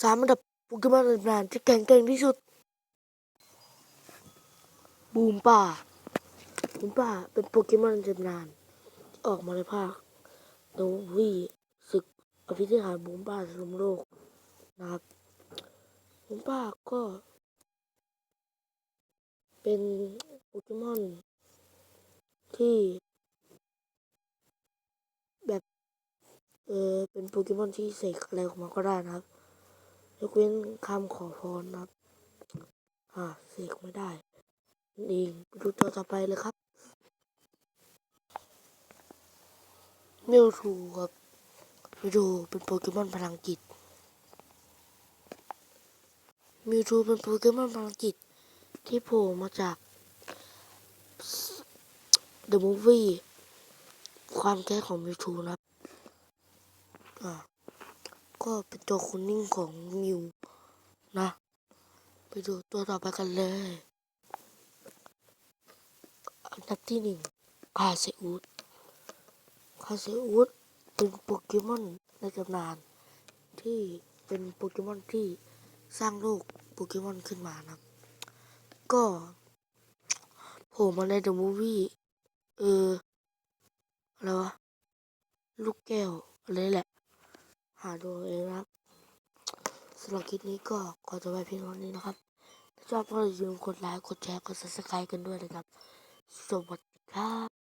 สามอันดับโปเกมอนในตำนานที่แข็งแกร่งที่สุด บูมป่าบูมป่าเป็นโปเกมอนในตำนานที่ออกมาในภาคโนวีศึกอภิธิหารบูมป่าสมโลกนะครับบูมป่าก็ เป็นโปเกมอนที่ แบบ เออเป็นโปเกมอนที่เสกอะไรออกมาก็ได้นะครับ ยกเว้นคำขอพรนะครับ อ่าเสกไม่ได้นั่นเองดูตัวต่อไปเลยครับมิวทูครับมิวทูเป็นโปเกมอนพลังจิตมิวทูเป็นโปเกมอนพลังจิต ที่โผล่มาจาก The Movie ความแค้นของมิวทูนะครับอ่า ก็เป็นตัวคุณนิ่งของมิวนะ ไปดูตัวต่อไปกันเลยอันดับที่หนึ่งคาเซอูดคาเซอูดเป็นโปเกมอนในตำนาน ที่เป็นโปเกมอนที่สร้างโลกโปเกมอนขึ้นมานะก็โผล่มาในเดอะมูฟวี่เออ อะไรวะ ลูกแก้ว อะไรแหละ หาดูเองนะครับสำหรับคลิปนี้ก็ขอจบไว้เพียงเท่านี้นะครับถ้าชอบก็อย่าลืมกดไลค์กดแชร์กดซับสไครต์กันด้วยนะครับ สวัสดีครับ